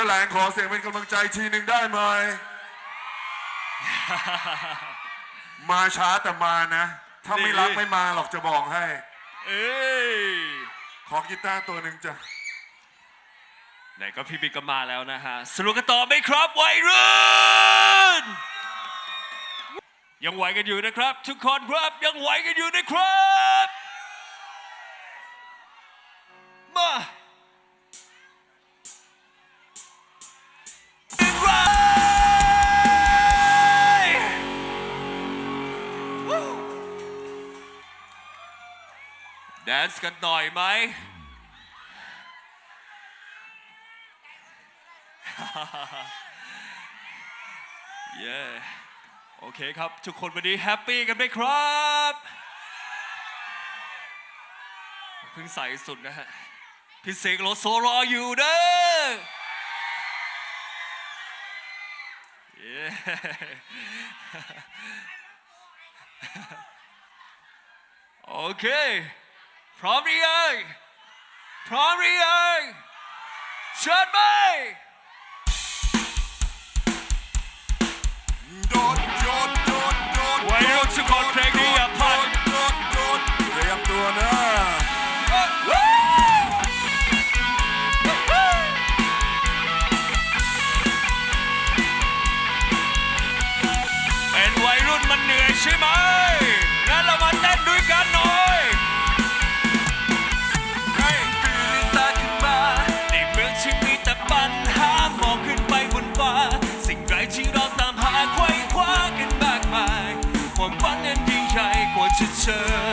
แถลงขอเสียงเป็นกำลังใจทีหนึ่งได้ไหม มาช้าแต่มานะ ถ้าไม่รักไม่มาหรอกจะบอกให้ เอ้ยขอกีตาร์ตัวหนึ่งจ้ะ ไหนก็พี่บิ๊กก็มาแล้วนะฮะ สรุปกันต่อไหมครับวัยรุ่น ยังไหวกันอยู่นะครับ ทุกคนครับยังไหวกันอยู่นะครับ นซ์กันหน่อยไหมเย้โอเคครับ ทุกคนวันนี้แฮปปี้กันไหมครับ เพิ่งใส่สุดนะฮะพี่เสกโลโซรออยู่เด้อเย้โอเค พร้อมหรือยังพร้อมหรือยังเชิญไปโดดโดดโดดโดดวัยรุ่นทุกคนเพลงนี้อย่าพลาดโดดโดดเตรียมตัวนะเป็นวัยรุ่นมันเหนื่อยใช่ไหมงั้นเรามาเต้นด้วยกันหน่อย ก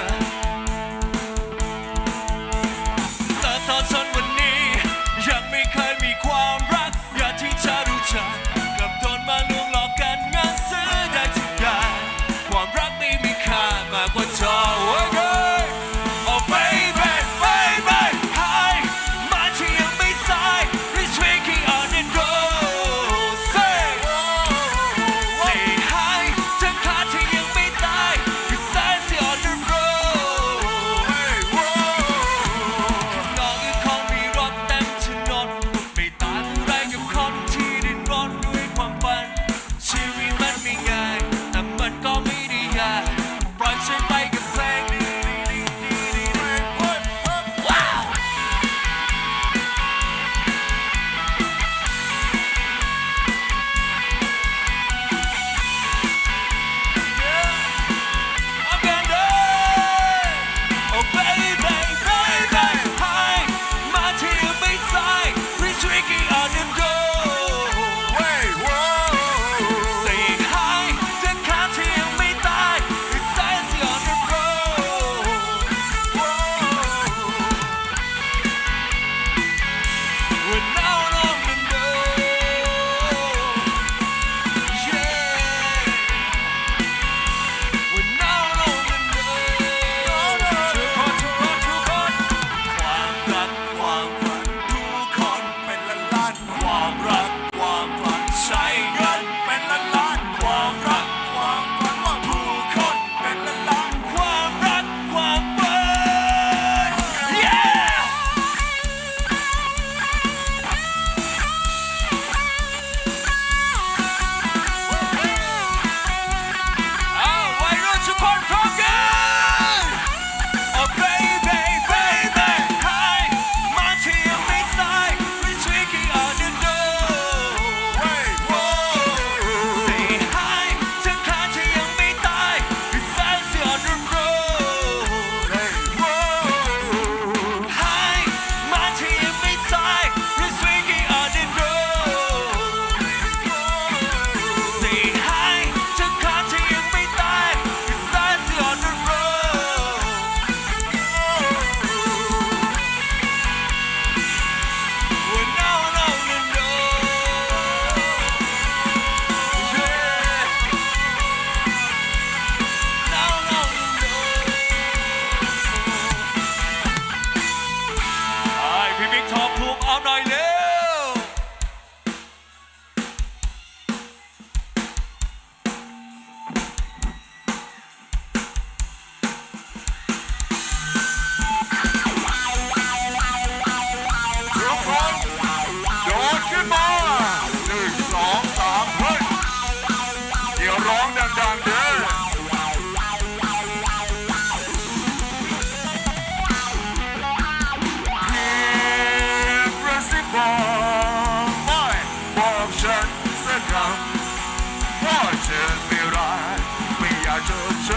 ไ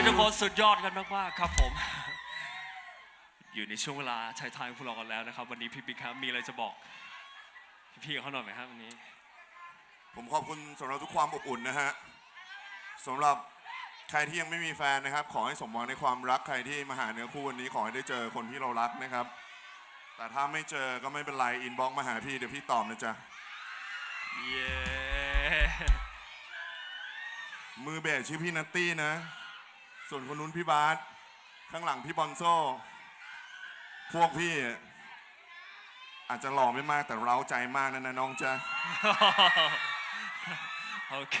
นนี้ทุกคนสุดยอดกันมากๆครับผม อยู่ในช่วงเวลาท้ายๆของพวกเรากันแล้วนะครับ วันนี้พี่บิ๊กครับมีอะไรจะบอกพี่ๆเขาหน่อยไหมครับวันนี้ ผมขอบคุณสำหรับทุกความอบอุ่นนะฮะสำหรับใครที่ยังไม่มีแฟนนะครับ ขอให้สมหวังในความรักใครที่มาหาเนื้อคู่วันนี้ขอให้ได้เจอคนที่เรารักนะครับ แต่ถ้าไม่เจอก็ไม่เป็นไรอินบ็อกมาหาพี่เดี๋ยวพี่ตอบนะจ๊ะเย้มือเบสชื่อพี่นัตตี้นะ ส่วนคนนู้นพี่บาสข้างหลังพี่บอนโซพวกพี่ อาจจะหล่อไม่มากแต่เร้าใจมากนะนะน้องจ้ะโอเค